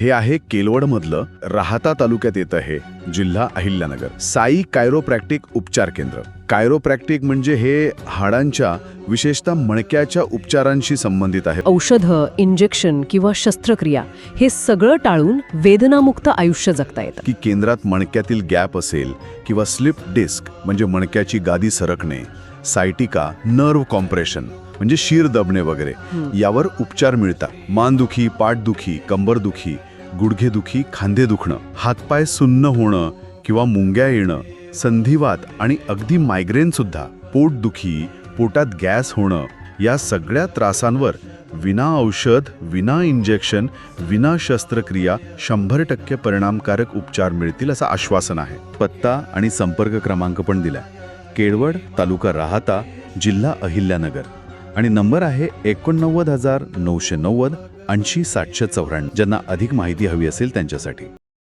हे आहे केलवडमधलं राहता तालुक्यात येतं हे जिल्हा अहिल्यानगर. साई कायरोप्रॅक्टिक उपचार केंद्र. कायरोप्रॅक्टिक म्हणजे हे हाडांच्या विशेषतः मणक्याच्या उपचारांशी संबंधित आहे. औषधं इंजेक्शन किंवा शस्त्रक्रिया हे सगळं टाळून वेदनामुक्त आयुष्य जगता येतं. की केंद्रात मणक्यातील गॅप असेल किंवा स्लिप डिस्क म्हणजे मणक्याची गादी सरकणे सायटिका नर्व कॉम्प्रेशन म्हणजे शिर दबणे वगैरे यावर उपचार मिळतात. मानदुखी पाठदुखी कंबरदुखी गुडघेदुखी खांदे दुखणं हातपाय सुन्न होणं किंवा मुंग्या येणं संधिवात आणि अगदी मायग्रेन सुद्धा पोटदुखी पोटात गॅस होणं या सगळ्या त्रासांवर विना औषध विना इंजेक्शन विना शस्त्रक्रिया शंभर टक्के परिणामकारक उपचार मिळतील असं आश्वासन आहे. पत्ता आणि संपर्क क्रमांक पण दिलाय. केळवड तालुका राहता जिल्हा अहिल्यानगर. आणि नंबर आहे एकोणनव्वद हजार नऊशे नव्वद ऐंशी सातशे चौऱ्याण्णव. ज्यांना अधिक माहिती हवी असेल त्यांच्यासाठी.